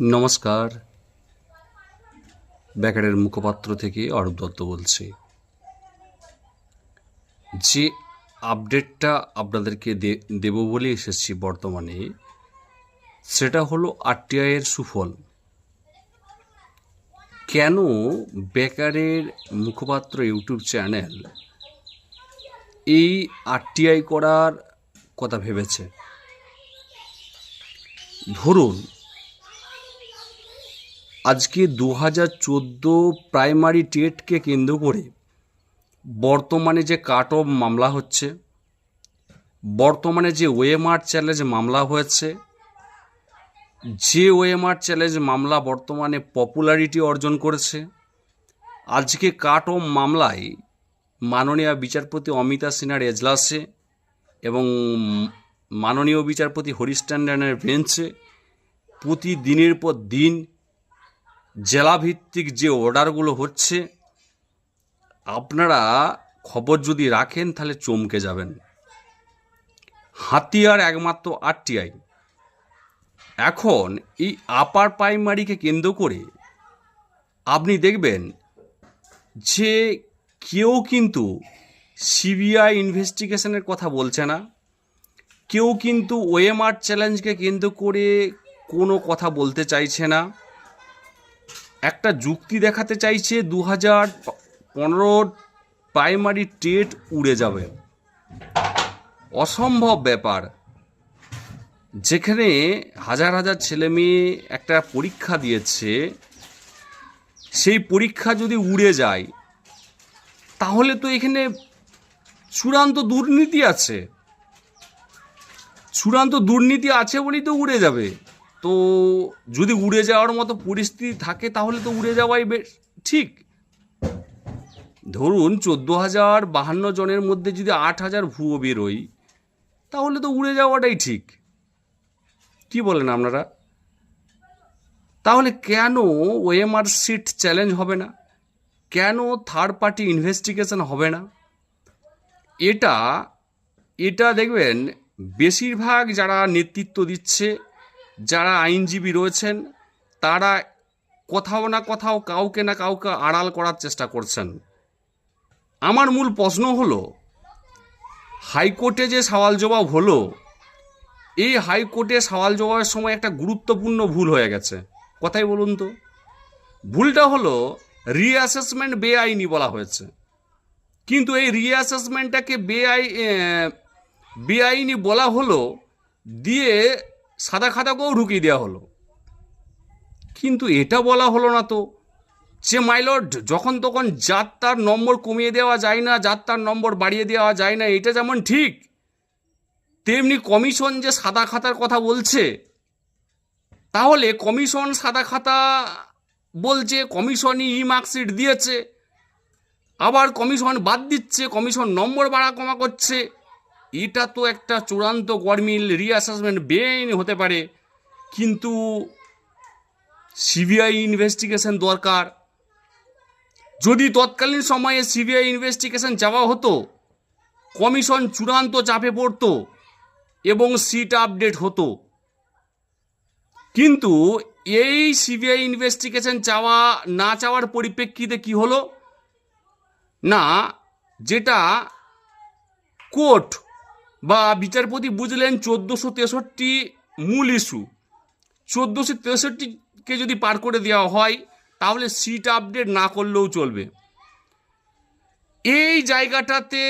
নমস্কার। ব্যাকারের মুখপাত্র থেকে অরূপ দত্ত বলছি। যে আপডেটটা আপনাদেরকে দেব বলে এসেছি বর্তমানে, সেটা হলো আরটিআইয়ের সুফল। কেন বেকারের মুখপাত্র ইউটিউব চ্যানেল এই আরটিআই করার কথা ভেবেছে? ধরুন আজকে দু হাজার চোদ্দ প্রাইমারি টেটকে কেন্দ্র করে বর্তমানে যে কাট অফ মামলা হচ্ছে, বর্তমানে যে ওয়েমার চ্যালেঞ্জ মামলা হয়েছে, যে ওয়েমার চ্যালেঞ্জ মামলা বর্তমানে পপুলারিটি অর্জন করেছে, আজকে কাট অফ মামলায় মাননীয় বিচারপতি অমিতা সিনহার এজলাসে এবং মাননীয় বিচারপতি হরিশ বেঞ্চে প্রতিদিনের পর দিন জেলাভিত্তিক যে অর্ডারগুলো হচ্ছে, আপনারা খবর যদি রাখেন, তাহলে চমকে যাবেন। হাতিয়ার একমাত্র আরটিআই। এখন এই আপার প্রাইমারিকে কেন্দ্র করে আপনি দেখবেন যে কেউ কিন্তু সিবিআই ইনভেস্টিগেশনের কথা বলছে না। কেউ কিন্তু ওএমআর চ্যালেঞ্জকে কেন্দ্র করে কোনো কথা বলতে চাইছে না। একটা যুক্তি দেখাতে চাইছে দু হাজার পনেরো প্রাইমারি টেট উড়ে যাবে। অসম্ভব ব্যাপার। যেখানে হাজার হাজার ছেলে মেয়ে একটা পরীক্ষা দিয়েছে, সেই পরীক্ষা যদি উড়ে যায়, তাহলে তো এখানে চূড়ান্ত দুর্নীতি আছে। চূড়ান্ত দুর্নীতি আছে বলেই তো উড়ে যাবে। তো যদি উড়ে যাওয়ার মতো পরিস্থিতি থাকে, তাহলে তো উড়ে যাওয়াই বেশ ঠিক। ধরুন চোদ্দ হাজার বাহান্ন জনের মধ্যে যদি আট হাজার ভুয়ো বেরোই তাহলে তো উড়ে যাওয়াটাই ঠিক। কি বলেন আপনারা? তাহলে কেন ওএমআর সিট চ্যালেঞ্জ হবে না? কেন থার্ড পার্টি ইনভেস্টিগেশন হবে না? এটা এটা দেখবেন, বেশিরভাগ যারা নেতৃত্ব দিচ্ছে যারা আইনজীবী রয়েছেন, তারা কোথাও না কোথাও কাউকে না কাউকে আড়াল করার চেষ্টা করছেন। আমার মূল প্রশ্ন হলো, হাইকোর্টে যে সওয়াল জবাব হলো, এই হাইকোর্টে সওয়াল জবাবের সময় একটা গুরুত্বপূর্ণ ভুল হয়ে গেছে। কথাই বলুন তো। ভুলটা হলো রিঅ্যাসেসমেন্ট বেআইনি বলা হয়েছে। কিন্তু এই রিঅ্যাসেসমেন্টটাকে বেআই বেআইনি বলা হলো, দিয়ে সাদা খাতাকেও ঢুকিয়ে দেওয়া হলো। কিন্তু এটা বলা হলো না তো যে মাইলট যখন তখন যাত্রার নম্বর কমিয়ে দেওয়া যায় না যাত্রার নম্বর বাড়িয়ে দেওয়া যায় না, এটা যেমন ঠিক, তেমনি কমিশন যে সাদা খাতার কথা বলছে, তাহলে কমিশন সাদা খাতা বলছে, কমিশনই ই মার্কশিট দিয়েছে, আবার কমিশন বাদ দিচ্ছে, কমিশন নম্বর বাড়া কমা করছে এটা তো একটা চূড়ান্ত গরমিল রিঅ্যাসেসমেন্ট বেআইনি হতে পারে। কিন্তু সিবিআই ইনভেস্টিগেশন দরকার। যদি তৎকালীন সময়ে সিবিআই ইনভেস্টিগেশন যাওয়া হতো, কমিশন চূড়ান্ত চাপে পড়তো এবং সিট আপডেট হতো। কিন্তু এই সিবিআই ইনভেস্টিগেশন চাওয়া, না চাওয়ার পরিপ্রেক্ষিতে কি হলো? না, যেটা কোর্ট বা বিচারপতি বুঝলেন চোদ্দোশো তেষট্টি মূল ইস্যু চোদ্দোশো তেষট্টিকে যদি পার করে দেওয়া হয়, তাহলে সিট আপডেট না করলেও চলবে। এই জায়গাটাতে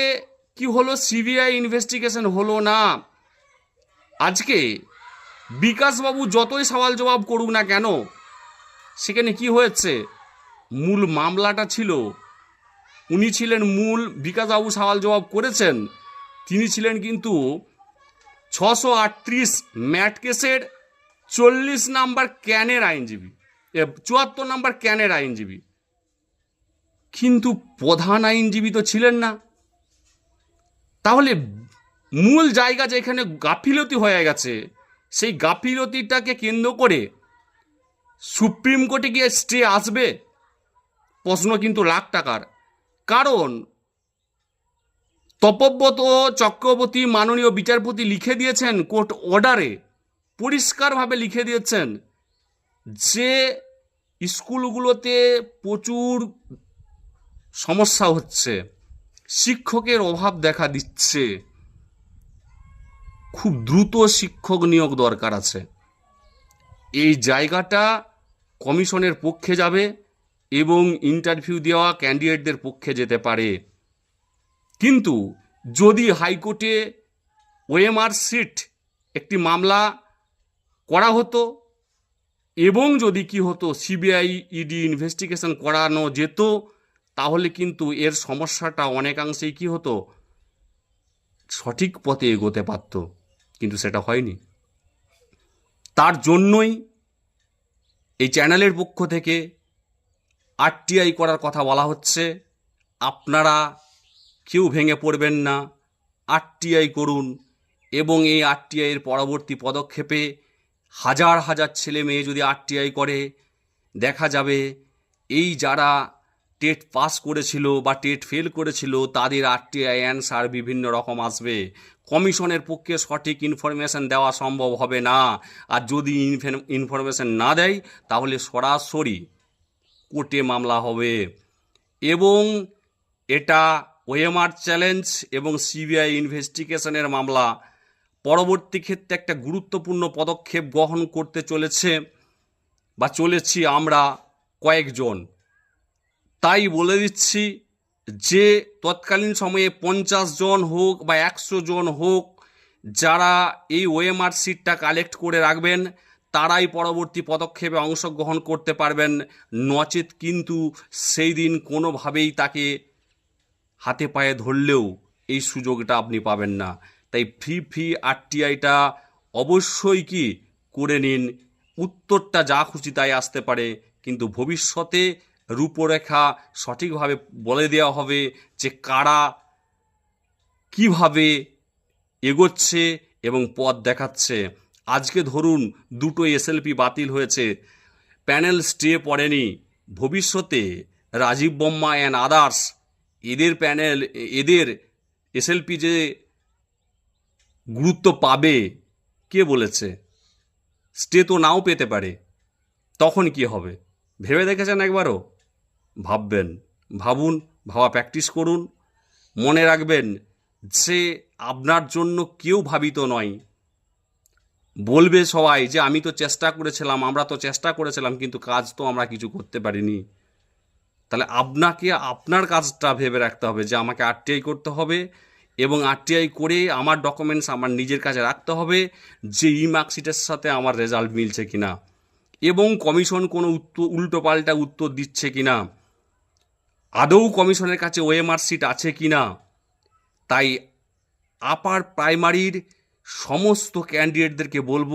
কি হলো? সিবিআই ইনভেস্টিগেশন হলো না। আজকে বিকাশবাবু যতই সওয়াল জবাব করুক না কেন, সেখানে কি হয়েছে? মূল মামলাটা ছিল। উনি ছিলেন মূল, বিকাশবাবু সওয়াল জবাব করেছেন। তিনি ছিলেন কিন্তু ছশো আটত্রিশ ম্যাট কেসের চল্লিশ নাম্বার ক্যানের আইনজীবী চুয়াত্তর নাম্বার ক্যানের আইনজীবী। কিন্তু প্রধান আইনজীবী তো ছিলেন না। তাহলে মূল জায়গা যেখানে গাফিলতি হয়ে গেছে, সেই গাফিলতিটাকে কেন্দ্র করে সুপ্রিম কোর্টে গিয়ে স্টে আসবে? প্রশ্ন কিন্তু লাখ টাকার। কারণ তপব্রত চক্রবর্তী মাননীয় বিচারপতি লিখে দিয়েছেন কোর্ট অর্ডারে। পরিষ্কারভাবে লিখে দিয়েছেন যে স্কুলগুলোতে প্রচুর সমস্যা হচ্ছে, শিক্ষকের অভাব দেখা দিচ্ছে। খুব দ্রুত শিক্ষক নিয়োগ দরকার আছে। এই জায়গাটা কমিশনের পক্ষে যাবে এবং ইন্টারভিউ দেওয়া ক্যান্ডিডেটদের পক্ষে যেতে পারে। কিন্তু যদি হাইকোর্টে ওএমআর সিট একটি মামলা করা হতো এবং যদি কি হতো, সিবিআই, ইডি ইনভেস্টিগেশন করানো যেত, তাহলে কিন্তু এর সমস্যাটা অনেকাংশেই কি হতো? সঠিক পথে এগোতে পারত, কিন্তু সেটা হয়নি। তার জন্যই এই চ্যানেলের পক্ষ থেকে আরটিআই করার কথা বলা হচ্ছে। আপনারা কেউ ভেঙে পড়বেন না। আরটিআই করুন এবং এই আরটিআইয়ের পরবর্তী পদক্ষেপে হাজার হাজার ছেলে মেয়ে যদি আরটিআই করে, দেখা যাবে এই যারা টেট পাস করেছিল বা টেট ফেল করেছিল, তাদের আরটিআই অ্যান্সার বিভিন্ন রকম আসবে। কমিশনের পক্ষে সঠিক ইনফরমেশন দেওয়া সম্ভব হবে না। আর যদি ইনফরমেশন না দেয়, তাহলে সরাসরি কোর্টে মামলা হবে। এবং এটা ওএমআর চ্যালেঞ্জ এবং সিবিআই ইনভেস্টিগেশনের মামলা পরবর্তী ক্ষেত্রে একটা গুরুত্বপূর্ণ পদক্ষেপ গ্রহণ করতে চলেছে বা চলেছি আমরা কয়েকজন। তাই বলে দিচ্ছি যে তৎকালীন সময়ে পঞ্চাশ জন হোক বা একশো জন হোক যারা এই ওএমআর সিটটা কালেক্ট করে রাখবেন, তারাই পরবর্তী পদক্ষেপে অংশগ্রহণ করতে পারবেন। নচেত কিন্তু সেই দিন কোনোভাবেই তাকে হাতে পায়ে ধরলেও এই সুযোগটা আপনি পাবেন না। তাই ফ্রি ফ্রি আরটিআইটা অবশ্যই কি করে নিন। উত্তরটা যা খুশি তাই আসতে পারে, কিন্তু ভবিষ্যতে রূপরেখা সঠিকভাবে বলে দেওয়া হবে যে কারা কীভাবে এগোচ্ছে এবং পথ দেখাচ্ছে। আজকে ধরুন দুটো এসএলপি বাতিল হয়েছে, প্যানেল স্টে পড়েনি, ভবিষ্যতে রাজীব বম্মা অ্যান্ড আদার্স এদের প্যানেল এদের এসএলপি যে গুরুত্ব পাবে, কে বলেছে? স্টে তো নাও পেতে পারে। তখন কি হবে? ভেবে দেখেছেন একবারও? ভাববেন, ভাবুন, ভাবা প্র্যাকটিস করুন। মনে রাখবেন, যে আপনার জন্য কেউ ভাবিত নয়। বলবে সবাই যে, আমি তো চেষ্টা করেছিলাম, আমরা তো চেষ্টা করেছিলাম, কিন্তু কাজ তো আমরা কিছু করতে পারিনি। তাহলে আপনাকে, আপনার কাজটা ভেবে রাখতে হবে যে আমাকে আরটিআই করতে হবে এবং আরটিআই করে আমার ডকুমেন্টস আমার নিজের কাছে রাখতে হবে যে ই মার্কশিটের সাথে আমার রেজাল্ট মিলছে কি না এবং কমিশন কোনো উত্তর উল্টোপাল্টা উত্তর দিচ্ছে কি না আদৌ কমিশনের কাছে ওএমআর সিট আছে কি না তাই আপার প্রাইমারির সমস্ত ক্যান্ডিডেটদেরকে বলব,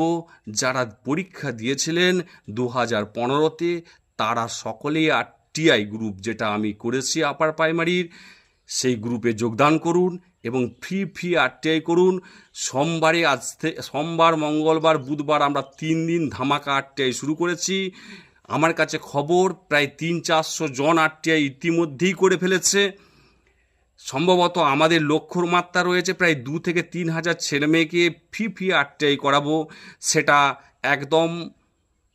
যারা পরীক্ষা দিয়েছিলেন দু হাজার পনেরোতে, তারা সকলেই আরটিআই গ্রুপ যেটা আমি করেছি আপার প্রাইমারির, সেই গ্রুপে যোগদান করুন এবং ফ্রি ফ্রি আরটিআই করুন। সোমবারে আজ সোমবার, মঙ্গলবার, বুধবার আমরা তিন দিন ধামাকা আরটিআই শুরু করেছি। আমার কাছে খবর, প্রায় তিন চারশো জন আরটিআই ইতিমধ্যেই করে ফেলেছে। সম্ভবত আমাদের লক্ষ্যর মাত্রা রয়েছে প্রায় দু থেকে তিন হাজার ছেলে মেয়েকে ফি ফি আরটিআই করাবো। সেটা একদম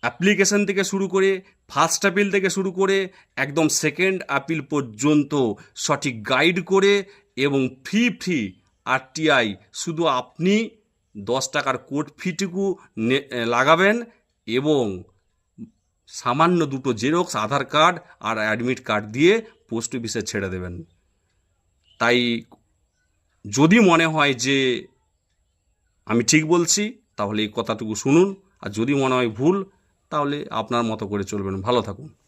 অ্যাপ্লিকেশন থেকে শুরু করে ফার্স্ট আপিল থেকে শুরু করে একদম সেকেন্ড আপিল পর্যন্ত সঠিক গাইড করে এবং ফি ফি আরটিআই শুধু আপনি দশ টাকার কোর্ট ফিটুকু লাগাবেন এবং সামান্য দুটো জেরক্স আধার কার্ড আর অ্যাডমিট কার্ড দিয়ে পোস্ট অফিসে ছেড়ে দেবেন। তাই যদি মনে হয় যে আমি ঠিক বলছি, তাহলে এই কথাটুকু শুনুন। আর যদি মনে হয় ভুল তাহলে আপনার মতো করে চলবেন। ভালো থাকুন।